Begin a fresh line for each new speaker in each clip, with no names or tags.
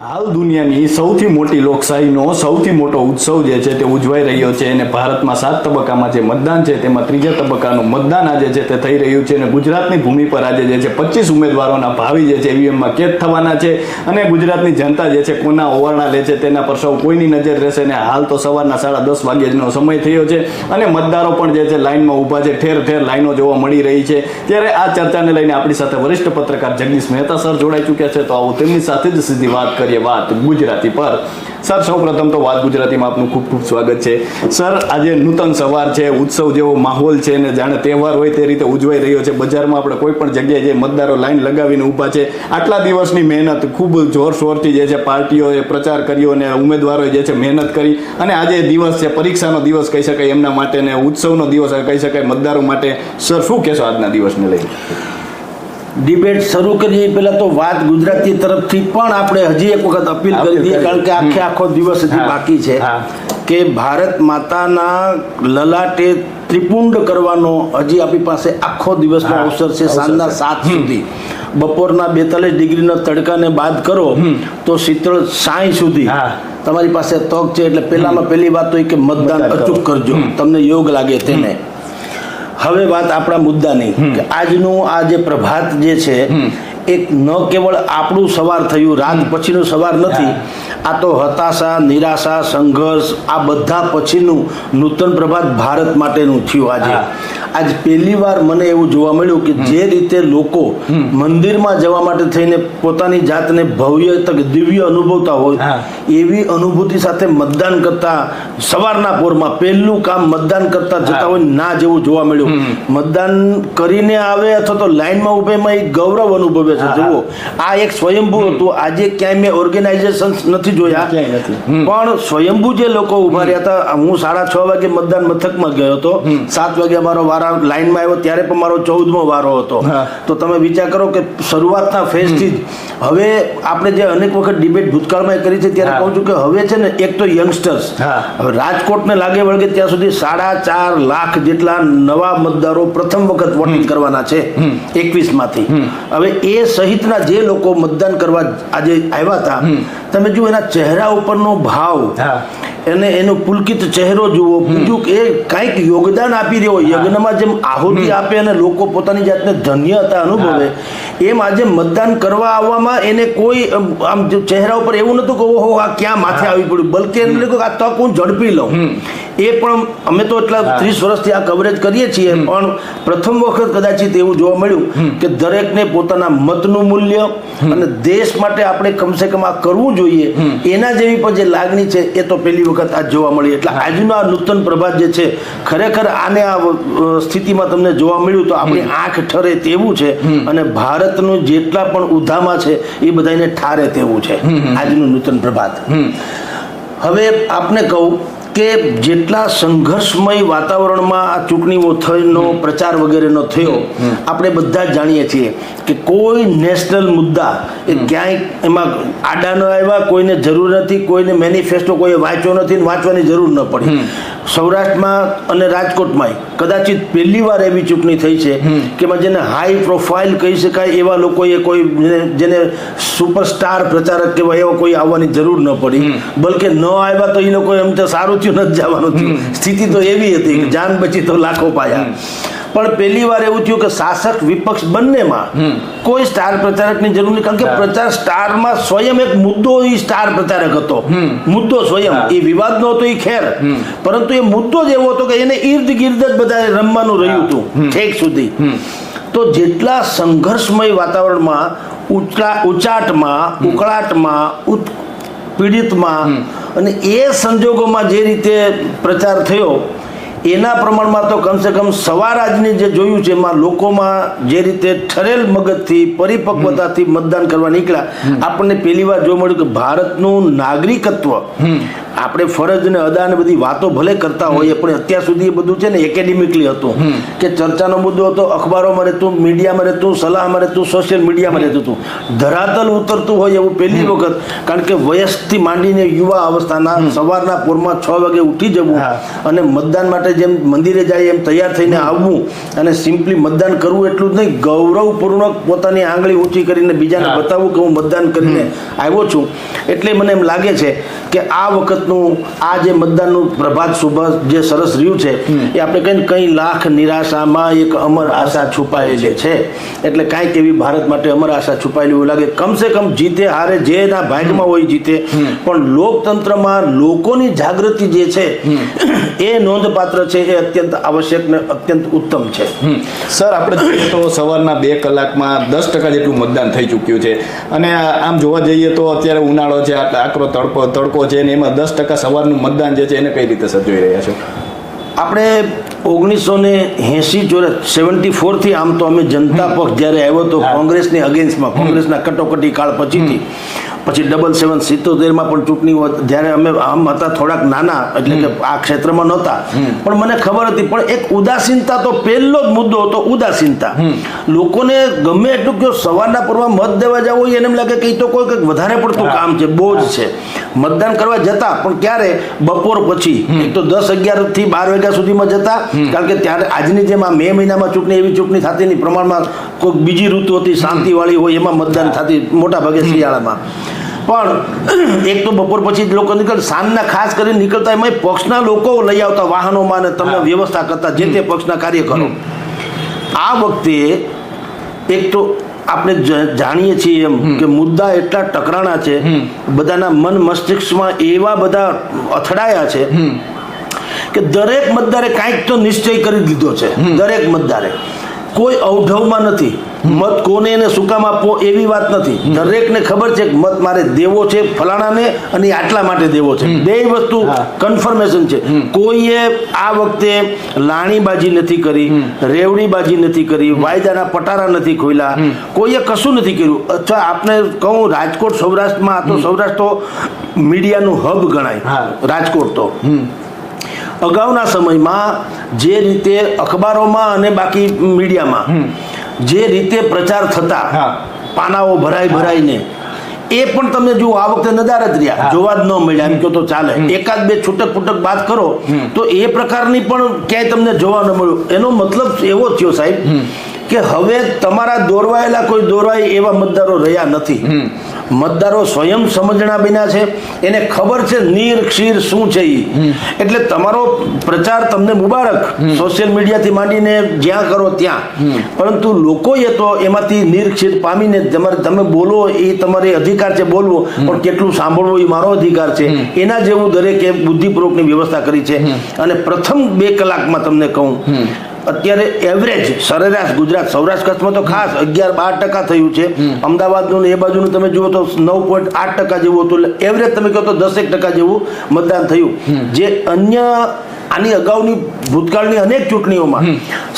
હાલ દુનિયાની સૌથી મોટી લોકશાહીનો સૌથી મોટો ઉત્સવ જે છે તે ઉજવાઈ રહ્યો છે અને ભારતમાં સાત તબક્કામાં જે મતદાન છે તેમાં ત્રીજા તબક્કાનું મતદાન આજે છે તે થઈ રહ્યું છે અને ગુજરાતની ભૂમિ પર આજે જે છે પચીસ ઉમેદવારોના ભાવિ જે છે ઈવીએમમાં કેદ થવાના છે અને ગુજરાતની જનતા જે છે કોના ઓવારણા લે છે તેના પર સૌ કોઈની નજર રહેશે અને હાલ તો સવારના સાડા દસ વાગ્યાનો સમય થયો છે અને મતદારો પણ જે છે લાઇનમાં ઊભા છે, ઠેર ઠેર લાઇનો જોવા મળી રહી છે. ત્યારે આ ચર્ચાને લઈને આપણી સાથે વરિષ્ઠ પત્રકાર જગદીશ મહેતા સર જોડાઈ ચૂક્યા છે. તો આવો તેમની સાથે જ સીધી વાત કરીએ વાત ગુજરાતી પર. સર, સૌપ્રથમ તો વાત ગુજરાતીમાં આપનું ખૂબ ખૂબ સ્વાગત છે. સર, આજે નૂતન સવાર છે, ઉત્સવ જેવો માહોલ છે અને જાણે તહેવાર હોય તે રીતે ઉજવાઈ રહ્યો છે. બજારમાં આપણે કોઈ પણ જગ્યાએ જે મતદારો લાઈન લગાવીને ઊભા છે, આટલા દિવસની મહેનત ખૂબ જોરશોરથી જે છે પાર્ટીઓએ પ્રચાર કર્યો અને ઉમેદવારોએ જે છે મહેનત કરી. અને આજે દિવસ છે, પરીક્ષાનો દિવસ કહી શકાય, એમના માટે ને ઉત્સવનો દિવસ કહી શકાય, મતદારો માટે. સર, શું કહેશો આજના દિવસને લઈને?
ડિબેટ શરૂ કરીએ પહેલા તો વાત ગુજરાતી તરફથી પણ આપણે હજી એક વખત અપીલ કરી દઈએ કારણ કે આખે આખો દિવસ હજી બાકી છે કે ભારત માતાના લલાટે ત્રિપુંડ કરવાનો હજી આપણી પાસે આખો દિવસનો અવસર છે સાંજના સાત સુધી. બપોરના બેતાલીસ ડિગ્રીના તડકાને બાદ કરો તો શીતળ સાંઈ સુધી. તમારી પાસે તક છે એટલે પહેલામાં પહેલી વાત તો એ કે મતદાન
મતદાન
અચૂક કરજો. તમને યોગ લાગે તેને. હવે વાત આપણા મુદ્દાની કે આજનું આ જે પ્રભાત જે છે એક ન કેવળ આપણું સવાર થયું રાત પછીનું સવાર નથી આ તો હતાશા નિરાશા સંઘર્ષ આ બધા પછીનું નૂતન પ્રભાત ભારત માટેનું થયું આજે. આજ પહેલી વાર મને એવું જોવા મળ્યું કે જે રીતે લોકો મંદિરમાં જવા માટે થઈને પોતાની જાતને ભવ્ય તક દિવ્ય અનુભવતા હોય એવી અનુભૂતિ સાથે મતદાન કરતા સવારના પોરમાં પહેલું કામ મતદાન કરતા જતા હોય ના જેવું જોવા મળ્યું. મતદાન કરીને આવે અથવા તો લાઈનમાં ઉભે એમાં એક ગૌરવ અનુભવે છે. જુઓ આ એક સ્વયંભૂ હતું. આજે ક્યાંય મેં ઓર્ગેનાઇઝેશન નથી જોયા.
નથી.
પણ સ્વયંભૂ જે લોકો ઊભા રહ્યા હતા હું સાડા છ વાગે મતદાન મથકમાં ગયો હતો. સાત વાગે અમારો વારા લાઈનમાં આવ્યો ત્યારે પણ મારો ચૌદમો વારો હતો. તો તમે વિચાર કરો કે શરૂઆતના ફેઝથી જ હવે આપણે જે અનેક વખત ડિબેટ ભૂતકાળમાં કરી છે ત્યારે કહું છું કે હવે છે ને એક તો યંગસ્ટર્સ. હવે રાજકોટને લાગે વળગે ત્યાં સુધી સાડા ચાર લાખ જેટલા નવા મતદારો પ્રથમ વખત વોટિંગ કરવાના છે એકવીસમાંથી હવે એ સહિતના જે લોકો મતદાન કરવા આજે આવ્યા હતા તમે જુઓ એના ચહેરા ઉપરનો ભાવ અને એનો પુલકિત ચહેરો જુઓ. બીજું કે એ કંઈક યોગદાન આપી રહ્યો યજ્ઞમાં જેમ આહુતિ આપે અને લોકો પોતાની જાતને ધન્યતા અનુભવે એમ આજે મતદાન કરવા આવવામાં એને કોઈ આમ ચહેરા ઉપર એવું નતું કે ઓહો આ ક્યાં માથે આવી પડ્યું? બલકે એને લાગ્યું કે આ તક હું ઝડપી લઉં. એ પણ અમે તો એટલા ત્રીસ વર્ષથી આ કવરેજ કરીએ છીએ પણ પ્રથમ વખત કદાચિત એવું જોવા મળ્યું કે દરેકને પોતાના મતનું મૂલ્ય અને દેશ માટે આપણે કમસે કમ આ કરવું જોઈએ. એના જેવી પણ જે લાગણી છે એ તો પહેલી વખત આ જોવા મળી. એટલે આજનું આ નૂતન પ્રભાત જે છે ખરેખર આને આ સ્થિતિમાં તમને જોવા મળ્યું તો આપણી આંખ ઠરે તેવું છે અને ભારતનું જેટલા પણ ઉધામાં છે એ બધાને ઠારે તેવું છે. આજનું નૂતન પ્રભાત. હવે આપને કહું કે જેટલા સંઘર્ષમય વાતાવરણમાં આ ચૂંટણીઓ થઈનો પ્રચાર વગેરેનો થયો આપણે બધા જ જાણીએ છીએ કે કોઈ નેશનલ મુદ્દા એ ક્યાંય એમાં આડા ન આવ્યા કોઈને જરૂર નથી કોઈને મેનિફેસ્ટો કોઈએ વાંચ્યો નથી વાંચવાની જરૂર ન પડી. સૌરાષ્ટ્રમાં અને રાજકોટમાં કદાચિત પહેલી વાર એવી ચૂંટણી થઈ છે કે જેને હાઈ પ્રોફાઇલ કહી શકાય એવા લોકોએ કોઈ જેને- સુપરસ્ટાર પ્રચારક કહેવાય એવા કોઈ આવવાની જરૂર ન પડી. બલકે ન આવ્યા તો એ લોકો એમ તો સારું થયું નથી જવાનું થયું. સ્થિતિ તો એવી હતી કે જાન બચી તો લાખો પાયા. પણ પહેલી વાર એવું થયું કે શાસક વિપક્ષ બંનેમાં કોઈ સ્ટાર પ્રચારકની જરૂર નહીં. કારણ કે પ્રચાર સ્ટારમાં સ્વયં એક મુદ્દો એ સ્ટાર પ્રચારક હતો. મુદ્દો સ્વયં. એ વિવાદ નો હતો એ ખેર. પરંતુ એ મુદ્દો જ એવો હતો કે એને ઈર્દ ગિર્દ જ બધા રમવાનું રહ્યું હતું ઠેક સુધી. તો જેટલા સંઘર્ષમય વાતાવરણમાં ઉચા ઉચાટમાં ઉકળાટમાં પીડિતમાં અને એ સંજોગોમાં જે રીતે પ્રચાર થયો એના પ્રમાણમાં તો કમસે કમ સવાર આજની જે જોયું છે એમાં લોકોમાં જે રીતે ઠરેલ મગજથી પરિપક્વતાથી મતદાન કરવા નીકળ્યા આપણને પહેલી વાર જોવા મળ્યું કે ભારતનું નાગરિકત્વ આપણે ફરજ ને અદા ને બધી વાતો ભલે કરતા હોઈએ પણ અત્યાર સુધી એ બધું છે ને એકેડેમિકલી હતું. કે ચર્ચાનો મુદ્દો હતો અખબારોમાં રહેતું મીડિયામાં રહેતું સલાહમાં રહેતું સોશિયલ મીડિયામાં રહેતું હતું. ધરાતલ ઉતરતું હોય એવું પહેલી વખત કારણ કે વયસથી માંડીને યુવા અવસ્થાના સવારના પોરમાં છ વાગે ઉઠી જવું અને મતદાન માટે જેમ મંદિરે જાય એમ તૈયાર થઈને આવવું અને સિમ્પલી મતદાન કરવું એટલું જ નહીં ગૌરવપૂર્વક પોતાની આંગળી ઊંચી કરીને બીજાને બતાવવું કે હું મતદાન કરીને આવ્યો છું. એટલે મને એમ લાગે છે કે આ વખતનું આ જે મતદાનનું પ્રભાત શુભ જે સરસ રહ્યું છે એ આપણે કઈ કઈ લાખ નિરાશામાં એક અમર આશા છુપાયેલી છે. એટલે કાંઈક એવી ભારત માટે અમર આશા છુપાયેલી એવું લાગે. કમસે કમ જીતે હારે જે એના ભાગમાં હોય જીતે. પણ લોકતંત્રમાં લોકોની જાગૃતિ જે છે એ નોંધપાત્ર છે એ અત્યંત આવશ્યક ને અત્યંત ઉત્તમ છે.
સર આપણે જોઈએ તો સવારના બે કલાકમાં દસ ટકા જેટલું મતદાન થઈ ચૂક્યું છે. અને આમ જોવા જઈએ તો અત્યારે ઉનાળો છે આટલા આકરો તડકો તડકો છે ને એમાં દસ ટકા સવારનું મતદાન જે છે એને કઈ રીતે સજવી રહ્યા છો?
આપણે ઓગણીસો ને એસી જોડે સેવન્ટી ફોરથી આમ તો અમે જનતા પક્ષ જ્યારે આવ્યો તો કોંગ્રેસની અગેન્સ્ટમાં કોંગ્રેસના કટોકટી કાળ પછીથી. પછી ડબલ સેવન સિત્તોતેરમાં પણ ચૂંટણી જ્યારે અમે આમ હતા થોડાક નાના એટલે કે આ ક્ષેત્રમાં નહોતા. પણ મને ખબર હતી પણ એક ઉદાસીનતા તો પહેલો જ મુદ્દો હતો ઉદાસીનતા. લોકોને ગમે એટલું કે સવારના પૂર્વમાં મત દેવા જવું હોય એને એમ લાગે કે એ તો કોઈ કંઈક વધારે પડતું કામ છે બોજ છે. મતદાન કરવા જતા પણ ક્યારે? બપોર પછી. એક તો દસ અગિયારથી બાર વાગ્યા સુધીમાં જતા કારણ કે ત્યારે આજની જેમ આ મે મહિનામાં ચૂંટણી એવી ચૂંટણી થતી નહીં. પ્રમાણમાં કોઈ બીજી ઋતુ હતી શાંતિવાળી હોય એમાં મતદાન થતી મોટા ભાગે શિયાળામાં. પણ એક તો બપોર પછી જ લોકો નીકળે. સાંજના ખાસ કરીને નીકળતા એમાં પક્ષના લોકો લઈ આવતા વાહનોમાં અને તમને વ્યવસ્થા કરતા જે તે પક્ષના કાર્યકરો. આ વખતે એક તો આપણે જાણીએ છીએ એમ કે મુદ્દા એટલા ટકરાણા છે. બધાના મન મસ્તિષ્કમાં એવા બધા અથડાયા છે કે દરેક મતદારે કાંઈક તો નિશ્ચય કરી દીધો છે. દરેક મતદારે. કોઈ અવઢવમાં નથી. મત કોને એને શું કામ આપવો એવી વાત નથી. દરેકને ખબર છે કે મત મારે દેવો છે ફલાણાને અને આટલા માટે દેવો છે. બે વસ્તુ કન્ફર્મેશન છે. કોઈએ આ વખતે લાણીબાજી નથી કરી રેવડીબાજી નથી કરી વાયદાના પટારા નથી ખોલ્યા કોઈએ કશું નથી કર્યું. અથવા આપને કહું રાજકોટ સૌરાષ્ટ્રમાં આ તો સૌરાષ્ટ્ર તો મીડિયાનું હબ ગણાય. રાજકોટ તો. અગાઉના સમયમાં જે રીતે અખબારોમાં અને બાકી મીડિયામાં જે રીતે પ્રચાર થતા. પાનાઓ ભરાઈ ભરાઈને એ પણ તમે જુઓ આ વખતે નદાર જ રહ્યા જોવા જ ન મળ્યા એમ કહો તો ચાલે. એકાદ બે છૂટક ફૂટક વાત કરો તો એ પ્રકારની પણ ક્યાંય તમને જોવા ન મળ્યું. એનો મતલબ એવો થયો સાહેબ કે હવે તમારા દોરવાયેલા કોઈ દોરવાય એવા મતદારો રહ્યા નથી. મતદારો સ્વયં સમજણા બન્યા છે. એને ખબર છે નીર ક્ષીર શું છે એ એટલે તમારો પ્રચાર તમને મુબારક. સોશિયલ મીડિયાથી માંડીને જ્યાં કરો ત્યાં. પરંતુ લોકોએ તો એમાંથી નીર ક્ષીર પામીને તમારે તમે બોલો એ તમારે અધિકાર છે બોલવો. પણ કેટલું સાંભળવું એ મારો અધિકાર છે. એના જેવું દરેકે બુદ્ધિપૂર્વકની વ્યવસ્થા કરી છે. અને પ્રથમ બે કલાકમાં તમને કહું. અત્યારે એવરેજ સરેરાશ ગુજરાત સૌરાષ્ટ્ર કચ્છમાં તો ખાસ અગિયાર બાર ટકા થયું છે. અમદાવાદનું એ બાજુનું તમે જુઓ તો નવ પોઈન્ટ આઠ ટકા જેવું હતું. એટલે એવરેજ તમે કહો તો દસેક ટકા જેવું મતદાન થયું. જે અન્ય આની અગાઉની ભૂતકાળની અનેક ચૂંટણીઓમાં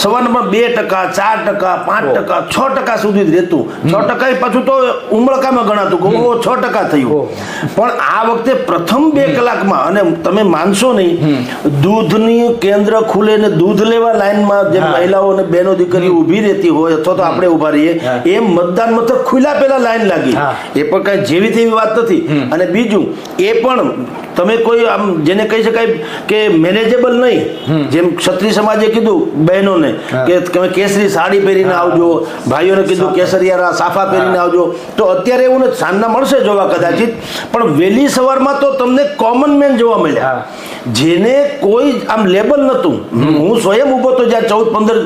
સવારમાં બે ટકા ચાર ટકા પાંચ ટકા છ ટકા સુધી જ રહેતું. છ ટકા પાછું તો ઉમળકામાં ગણાતું કે ઓ છ ટકા થયું. પણ આ વખતે પ્રથમ બે કલાકમાં અને તમે માનશો નહીં દૂધની કેન્દ્ર ખુલે ને દૂધ લેવા લાઈનમાં જે મહિલાઓ અને બહેનો દીકરીઓ ઊભી રહેતી હોય અથવા તો આપણે ઊભા રહીએ
એ
એમ મતદાન મથક ખુલ્યા પેલા લાઈન લાગી. એ પણ કાંઈ જેવી તેવી વાત નથી. અને બીજું એ પણ તમે કોઈ આમ જેને કહી શકાય કે મેનેજેબલ નહીં. જેમ ક્ષત્રિય સમાજે કીધું બહેનોને. કે તમે કેસરી સાડી પહેરીને આવજો ભાઈઓને કીધું કેસરિયા સાફા પહેરીને આવજો. તો અત્યારે એવું સાંજના મળશે જોવા કદાચિત. પણ વહેલી સવારમાં તો તમને કોમન મેન જોવા મળ્યા. જેને કોઈ આમ લેબલ નહોતું. હું સ્વયં ઊભો તો જ્યાં ચૌદ પંદર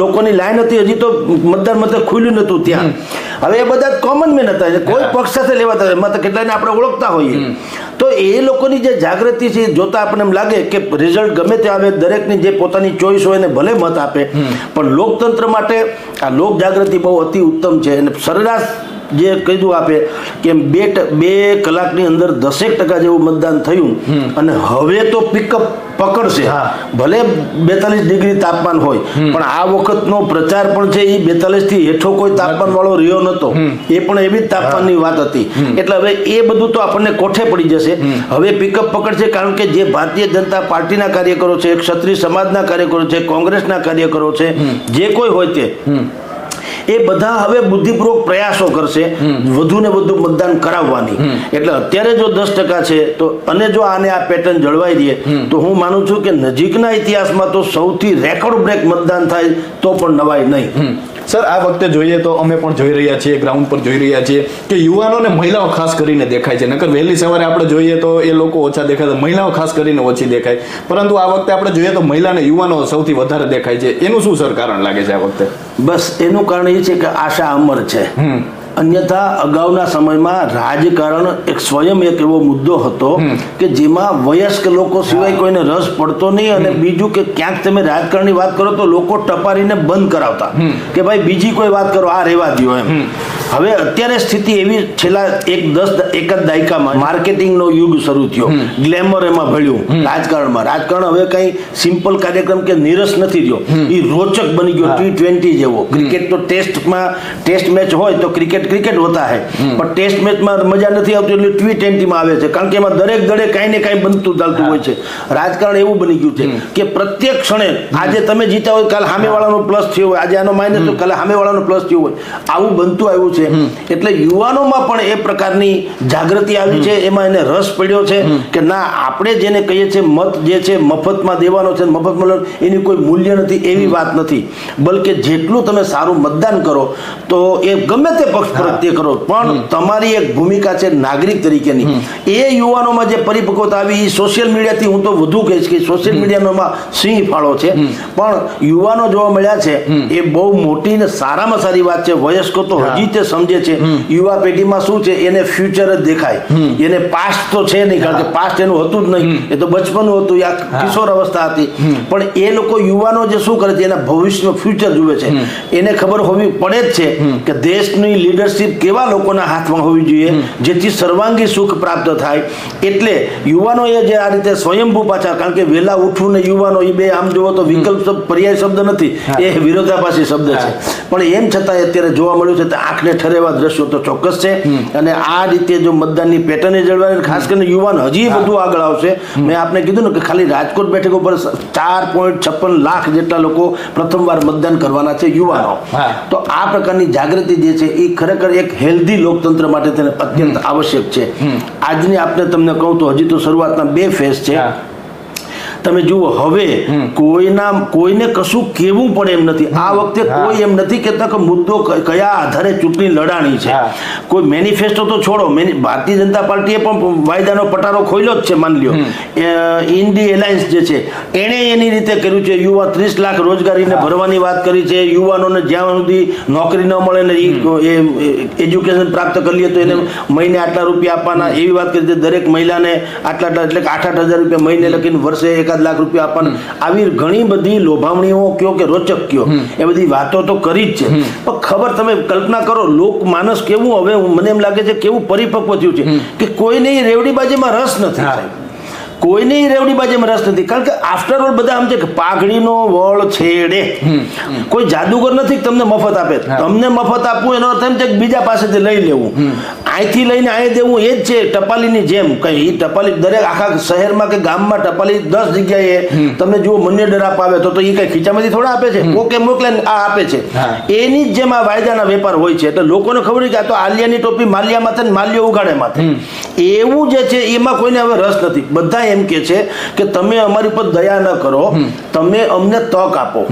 લોકોની લાઈન હતી હજી તો મતદાન મતદાર ખુલ્યું નહોતું ત્યાં. હવે એ બધા કોમન મેન હતા કોઈ પક્ષ સાથે લેવાતા એમાં તો કેટલાને આપણે ઓળખતા હોઈએ. તો એ લોકોની જે જાગૃતિ છે એ જોતા આપણને એમ લાગે કે રિઝલ્ટ ગમે તે આવે દરેકની જે પોતાની ચોઈસ હોય એને ભલે મત આપે. પણ લોકતંત્ર માટે આ લોક જાગૃતિ બહુ અતિ ઉત્તમ છે. અને સરેરાશ જે કીધું આપે કે બે બે કલાકની અંદર દસેક ટકા જેવું મતદાન થયું અને હવે તો પિકઅપ પકડશે.
હા.
ભલે બેતાલીસ ડિગ્રી તાપમાન હોય પણ આ વખતનો પ્રચાર પણ છે એ બેતાલીસથી હેઠો કોઈ તાપમાન વાળો રહ્યો નતો. એ પણ એવી જ તાપમાનની વાત હતી. એટલે હવે એ બધું તો આપણને કોઠે પડી જશે. હવે પિકઅપ પકડશે કારણ કે જે ભારતીય જનતા પાર્ટીના કાર્યકરો છે ક્ષત્રિય સમાજના કાર્યકરો છે કોંગ્રેસના કાર્યકરો છે જે કોઈ હોય તે. એ બધા હવે બુદ્ધિપૂર્વક પ્રયાસો કરશે વધુ ને વધુ મતદાન કરાવવાની. એટલે અત્યારે જો દસ ટકા છે તો અને જો આને આ પેટર્ન જળવાઈ દે તો હું માનું છું કે નજીકના ઇતિહાસમાં તો સૌથી રેકોર્ડ બ્રેક મતદાન થાય તો પણ નવાય નહીં.
સર આ વખતે જોઈએ તો અમે પણ જોઈ રહ્યા છીએ ગ્રાઉન્ડ પર જોઈ રહ્યા છીએ કે યુવાનોને મહિલાઓ ખાસ કરીને દેખાય છે. નકર વહેલી સવારે આપણે જોઈએ તો એ લોકો ઓછા દેખાય મહિલાઓ ખાસ કરીને ઓછી દેખાય. પરંતુ આ વખતે આપણે જોઈએ તો મહિલાને યુવાનો સૌથી વધારે દેખાય છે. એનું શું સર કારણ લાગે છે આ વખતે?
બસ એનું કારણ એ છે કે આશા અમર છે. અન્યથા અગાઉના સમયમાં રાજકારણ એક સ્વયં એક એવો મુદ્દો હતો કે જેમાં વયસ્ક લોકો સિવાય કોઈને રસ પડતો નહીં અને બીજું કે ક્યાંક તમે રાજકારણની વાત કરો તો લોકો ટપારીને બંધ કરાવતા કે ભાઈ બીજી કોઈ વાત કરો આ રહેવા દો એમ. હવે અત્યારે સ્થિતિ એવી છેલ્લા એક દસ એક જ દાયકામાં માર્કેટિંગનો યુગ શરૂ થયો. ગ્લેમર એમાં ભળ્યું. રાજકારણમાં. રાજકારણ હવે કઈ સિમ્પલ કાર્યક્રમ કે નીરસ નથી રહ્યો. એ રોચક બની ગયો ટી ટ્વેન્ટી જેવો. ક્રિકેટ તો ટેસ્ટમાં ટેસ્ટ મેચ હોય તો ક્રિકેટ ક્રિકેટ હોતા હે. પણ ટેસ્ટ મેચમાં મજા નથી આવતી એટલે ટી ટ્વેન્ટીમાં આવે છે. કારણ કે એમાં દરેક દળે કાંઈ ને કાંઈ બનતું ચાલતું હોય છે. રાજકારણ એવું બની ગયું છે કે પ્રત્યેક ક્ષણે આજે તમે જીતા હોય કાલે સામેવાળાનો પ્લસ થયો હોય. આજે આનો માઇનસ તો કાલે સામેવાળાનો પ્લસ થયો હોય. આવું બનતું આવ્યું છે. એટલે યુવાનોમાં પણ એ પ્રકારની જાગૃતિ આવી છે. એમાં એને રસ પડ્યો છે કે ના આપણે જેને કહીએ છીએ મત જે છે મફતમાં દેવાનો છે મફતમાં લેવાનો, એની કોઈ મૂલ્ય નથી એવી વાત નથી. બલકે જેટલું તમે સારું મતદાન કરો તો એ ગમે તે પક્ષ પ્રત્યે કરો પણ તમારી એક ભૂમિકા છે નાગરિક તરીકેની. એ યુવાનોમાં જે પરિપક્વતા આવી એ સોશિયલ મીડિયાથી હું તો વધુ કહીશ કે સોશિયલ મીડિયામાં સિંહ ફાળો છે. પણ યુવાનો જોવા મળ્યા છે એ બહુ મોટી ને સારામાં સારી વાત છે. વયસ્કો તો હજી તે સમજે છે યુવા પેઢીમાં શું છે એને ફ્યુચર જ દેખાય. એને પાસ્ટ તો છે નહીં કારણ કે પાસ્ટ એનું હતું જ નહીં. એ તો બચપનું હતું યા કિશોર અવસ્થા હતી. પણ એ લોકો યુવાનો જે શું કરે છે એના ભવિષ્યનું ફ્યુચર જુએ છે. એને ખબર હોવી પડે જ છે કે દેશની લીડરશિપ કેવા લોકોના હાથમાં હોવી જોઈએ જેથી સર્વાંગી સુખ પ્રાપ્ત થાય. એટલે યુવાનોએ જે આ રીતે સ્વયંભૂ પાછા કારણ કે વહેલા ઉઠવું ને યુવાનો એ બે આમ જુઓ તો વિકલ્પ પર્યાય શબ્દ નથી. એ વિરોધાભાસી શબ્દ છે. પણ એમ છતાં અત્યારે જોવા મળ્યું છે આંખને ઠરેવા દ્રશ્યો તો ચોક્કસ છે. અને આ રીતે જો મતદાનની પેટર્ન જળવાય ખાસ કરીને યુવાન હજી બધું આગળ આવશે. મેં આપને કીધું ને કે ખાલી રાજકોટ બેઠક ઉપર ચાર પોઈન્ટ છપ્પન લાખ જેટલા લોકો પ્રથમવાર મતદાન કરવાના છે યુવાનો. તો આ પ્રકારની જાગૃતિ જે છે એ ખરેખર એક હેલ્ધી લોકતંત્ર માટે તેને અત્યંત આવશ્યક છે. આજની આપને તમને કહું તો હજી તો શરૂઆતના બે ફેઝ છે. તમે જુઓ હવે કોઈના કોઈને કશું કેવું પણ એમ નથી. આ વખતે કોઈ એમ નથી કહેતા કે મુદ્દો કયા આધારે ચૂંટણી લડાણી છે. કોઈ મેનિફેસ્ટો તો છોડો. ભારતીય જનતા પાર્ટીએ પણ વાયદાનો પટારો ખોલ્યો જ છે માની લ્યો. ઇન્ડી એલાયન્સ જે છે એણે એની રીતે કર્યું છે. યુવા ત્રીસ લાખ રોજગારીને ભરવાની વાત કરી છે. યુવાનોને જ્યાં સુધી નોકરી ન મળે ને એ એજ્યુકેશન પ્રાપ્ત કરી લે તો એને મહિને આટલા રૂપિયા આપવાના. એવી વાત કરી છે. દરેક મહિલાને આટલા આટલા એટલે આઠ આઠ હજાર રૂપિયા મહિને લખીને વર્ષે એકાદ લાખ રૂપિયા આપવાના. આવી ઘણી બધી લોભામણીઓ કયો કે રોચક કયો એ બધી વાતો તો કરી જ છે. પણ ખબર તમે કલ્પના કરો લોક માનસ કેવું હવે મને એમ લાગે છે કેવું પરિપક્વ થયું છે કે કોઈને રેવડીબાજીમાં રસ નથી કોઈને રેવડી બાજીમાં રસ નથી. કારણ કે આફ્ટર ઓલ બધા આમ છે કે પાઘડીનો વળ છેડે કોઈ જાદુગર નથી તમને મફત આપે. તમને મફત આપવું એનો અર્થ એમ છે કે બીજા પાસેથી લઈ લેવું. અહીંથી લઈને અહીં દેવું એ જ છે ટપાલીની જેમ. કઈ ટપાલી દરેક આખા શહેરમાં કે ગામમાં ટપાલી દસ જગ્યાએ તમને જુઓ મન્ય ડરાપ આવે તો તો એ કઈ ખીચામાંથી થોડા આપે છે? ઓકે મોકલે આ આપે છે. એની જ જેમ આ વાયદાના વેપાર હોય છે. એટલે લોકોને ખબર કે આ તો આલિયાની ટોપી માલિયા માથે માલ્યો ઉગાડે માથે. એવું જે છે એમાં કોઈને હવે રસ નથી. બધા એમ કે છે કે તમે અમારી ઉપર દયા ન કરો તમે અમને તક આપો.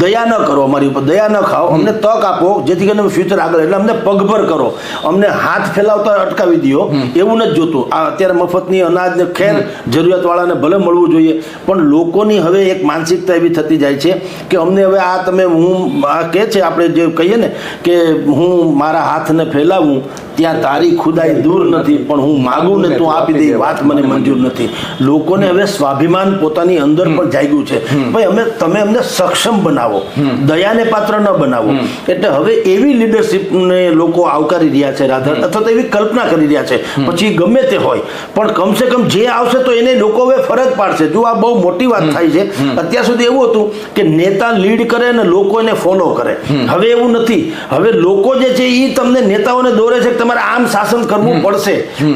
દયા ન કરો અમારી ઉપર દયા ન ખાઓ અમને તક આપો જેથી કરીને ફ્યુચર આગળ એટલે અમને પગભર કરો. અમને હાથ ફેલાવતા અટકાવી દો એવું નથી જોતું. આ અત્યારે મફતની અનાજ ને ખેર જરૂરિયાતવાળાને ભલે મળવું જોઈએ પણ લોકોની હવે એક માનસિકતા એવી થતી જાય છે કે અમને હવે આ તમે હું આ કહે છે આપણે જે કહીએ ને કે હું મારા હાથને ફેલાવું ત્યાં તારી ખુદાઈ દૂર નથી પણ હું માગું ને તું આપી દે વાત મને મંજૂર નથી. લોકોને હવે સ્વાભિમાન પોતાની અંદર પણ જાગ્યું છે. ભાઈ અમે તમે અમને સક્ષમ બનાવો. દયાને પાત્ર ન બનાવો. એટલે હવે એવી લીડરશીપને લોકો આવકારી રહ્યા છે રાધા. અથવા તો એવી કલ્પના કરી રહ્યા છે. પછી ગમે તે હોય. પણ કમસે કમ જે આવશે તો એને લોકો હવે ફરજ પાડશે. જો આ બહુ મોટી વાત થાય છે અત્યાર સુધી એવું હતું કે નેતા લીડ કરે અને લોકો એને ફોલો કરે. હવે એવું નથી. હવે લોકો જે છે એ તમને નેતાઓને દોરે છે તમારે આમ શાસન કરવું પડશે.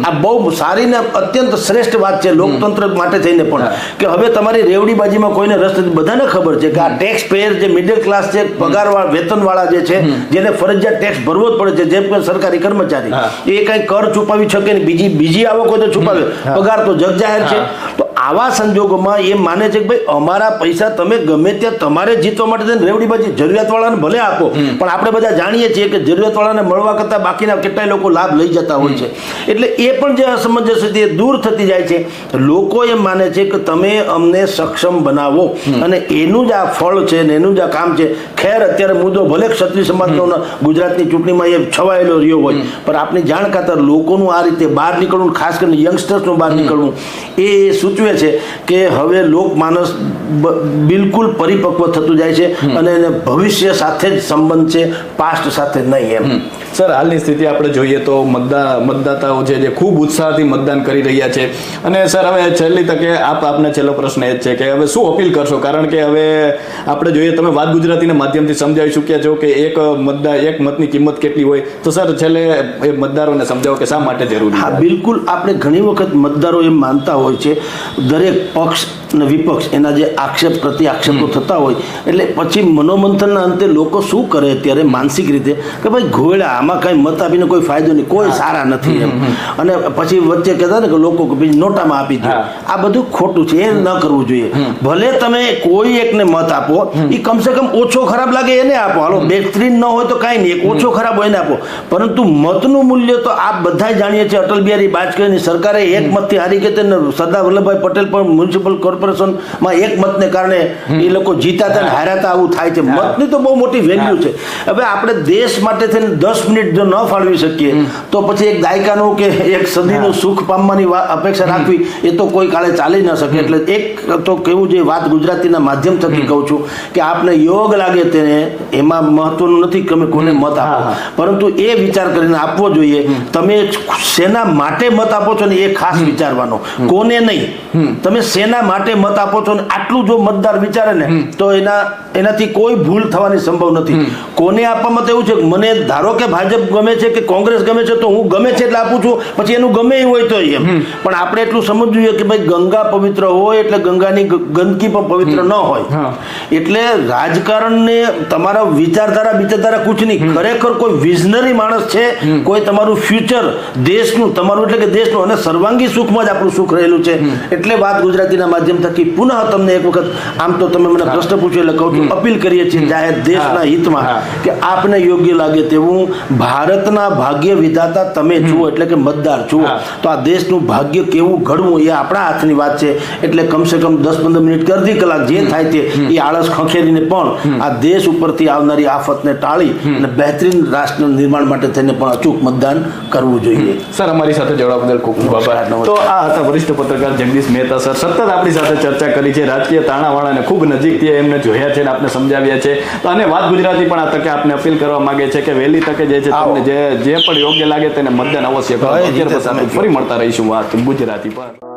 આ બહુ સારી ને અત્યંત શ્રેષ્ઠ વાત છે લોકતંત્ર માટે થઈને પણ. કે હવે તમારી રેવડીબાજીમાં કોઈને રસ નથી. બધાને ખબર છે કે આ ટેક્સ પેયર જે મિડલ ક્લાસ છે પગારવાળા વેતનવાળા જે છે જેને ફરજિયાત ટેક્સ ભરવો જ પડે છે જેમ કે સરકારી કર્મચારી. એ કઈ કર છુપાવી શકે ને બીજી બીજી આવક હોય તો છુપાવે. પગાર તો જગ જાહેર છે તો આવા સંજોગોમાં એ માને છે કે ભાઈ અમારા પૈસા તમે ગમે ત્યાં તમારે જીતવા માટે થઈને રેવડીબાજી જરૂરિયાતવાળાને ભલે આપો પણ આપણે બધા જાણીએ છીએ કે જરૂરિયાતવાળાને મળવા કરતાં બાકીના કેટલાય લોકો લાભ લઈ જતા હોય છે. એટલે એ પણ જે અસમંજસ હતી એ દૂર થતી જાય છે. લોકો એમ માને છે કે તમે અમને સક્ષમ બનાવો. અને એનું જ આ ફળ છે ને એનું જ આ કામ છે. ખેર અત્યારે મુદ્દો ભલે ક્ષત્રિય સમાજનો ગુજરાતની ચૂંટણીમાં એ છવાયેલો રહ્યો હોય પણ આપણી જાણ ખાતર લોકોનું આ રીતે બહાર નીકળવું ખાસ કરીને યંગસ્ટર્સનું બહાર નીકળવું એ સૂચવે છે કે હવે લોકમાનસ બ- બિલકુલ પરિપક્વ થતું જાય છે અને એને ભવિષ્ય સાથે જ સંબંધ છે પાસ્ટ સાથે નહીં એમ.
સર, હાલની સ્થિતિ આપણે જોઈએ તો મતદા, મતદાતાઓ છે જે ખૂબ ઉત્સાહથી મતદાન કરી રહ્યા છે. અને સર, હવે છેલ્લી તકે આપ, આપને છેલ્લો પ્રશ્ન એ જ છે કે હવે શું અપીલ કરશો? કારણ કે હવે આપણે જોઈએ, તમે વાત ગુજરાતીના માધ્યમથી સમજાવી ચૂક્યા છો કે એક મતદાર એક મતની કિંમત કેટલી હોય. તો સર, છેલ્લે એ મતદારોને સમજાવો કે શા માટે જરૂરી
હા, બિલકુલ. આપણે ઘણી વખત મતદારો એમ માનતા હોય છે, દરેક પક્ષ અને વિપક્ષ એના જે આક્ષેપ પ્રતિ આક્ષેપો થતા હોય એટલે પછી મનોમંથનના અંતે લોકો શું કરે અત્યારે માનસિક રીતે? કે ભાઈ ઘોડા આમાં કાંઈ મત આપીને કોઈ ફાયદો નહીં કોઈ સારા નથી એમ. અને પછી વચ્ચે કહેતા ને કે લોકો કે ભાઈ નોટામાં આપી દો આ બધું ખોટું છે એ ન કરવું જોઈએ. ભલે તમે કોઈ એકને મત આપો એ કમસે કમ ઓછો ખરાબ લાગે એને આપો. હાલો બેહતરીન ન હોય તો કાંઈ નહીં એક ઓછો ખરાબ હોય એને આપો. પરંતુ મતનું મૂલ્ય તો આપ બધા જાણીએ છીએ અટલ બિહારી વાજપેયીની સરકારે એક મતથી હારી ગઈ તેને સરદાર વલ્લભભાઈ પટેલ પણ મ્યુનિસિપલ કોર્પોરેશનમાં એક મતને કારણે એ લોકો જીતા હતા ને હાર્યા આવું થાય છે. મતની તો બહુ મોટી વેલ્યુ છે. હવે આપણે દેશ માટે થઈને દસ મિનિટ જો ન ફાળવી શકીએ તો પછી એક દાયકાનું કે એક સદીનું સુખ પામવાની અપેક્ષા રાખવી એ તો કોઈ કાળે ચાલી ન શકે. એટલે એક તો કેવું જે વાત ગુજરાતીના માધ્યમ થકી કહું છું કે આપને યોગ લાગે તેને એમાં મહત્વનું નથી કે તમે કોને મત આપો. પરંતુ એ વિચાર કરીને આપવો જોઈએ તમે શેના માટે મત આપો છો ને એ ખાસ વિચારવાનો. કોને નહીં. તમે શેના માટે મત આપો છો ને આટલું જો મતદાર વિચારે ને તો એના એનાથી કોઈ ભૂલ થવાની સંભવ નથી. કોને આપવામાં તો એવું છે? મને ધારો કે ભાજપ ગમે છે કે કોંગ્રેસ ગમે છે તો હું ગમે છે એટલે આપું છું. પછી એનું ગમે એ હોય તો એમ. પણ આપણે એટલું સમજવું જોઈએ કે ભાઈ ગંગા પવિત્ર હોય એટલે ગંગાની ગંદકી પણ પવિત્ર ન હોય. એટલે રાજકારણને તમારા વિચારધારા વિચારધારા કુછ નહીં. ખરેખર કોઈ વિઝનરી માણસ છે કોઈ તમારું ફ્યુચર દેશનું તમારું એટલે કે દેશનું અને સર્વાંગી સુખમાં જ આપણું સુખ રહેલું છે. એટલે વાત ગુજરાતીના માધ્યમ થકી પુનઃ તમને એક વખત આમ તો તમે મને પ્રશ્ન પૂછ્યો એટલે કહું છું અપીલ કરીએ છીએ જાહેર દેશના હિતમાં કે આપને યોગ્ય લાગે તેવું ભારતના ભાગ્ય વિધાતા તમે છો એટલે કે મતદાર છો તો આ દેશનું ભાગ્ય કેવું ઘડવું એ આપણા હાથની વાત છે. એટલે કમસે કમ દસ પંદર મિનિટ કે અડધી કલાક જે થાય તે એ આળસ ખંખેરીને પણ આ દેશ ઉપરથી આવનારી આફતને ટાળી અને બહેતરીન રાષ્ટ્ર નિર્માણ માટે થઈને પણ અચૂક મતદાન કરવું જોઈએ.
સર અમારી સાથે જોડાવા બદલ ખૂબ ખૂબ આભાર. તો આ હતા વરિષ્ઠ પત્રકાર જગદીશ મહેતા સર. સતત આપણી સાથે ચર્ચા કરી છે. રાજકીય તાણાવાળાને ખૂબ નજીકથી એમને જોયા છે અને આપને સમજાવ્યા છે. તો અને વાત ગુજરાતી પણ આ તકે આપને અપીલ કરવા માંગે છે કે વહેલી તકે જે છે. તમને જે જે પણ યોગ્ય લાગે તેને મતદાન અવશ્ય કરો. અત્યાર ફરી મળતા રહીશું વાત ગુજરાતી પર.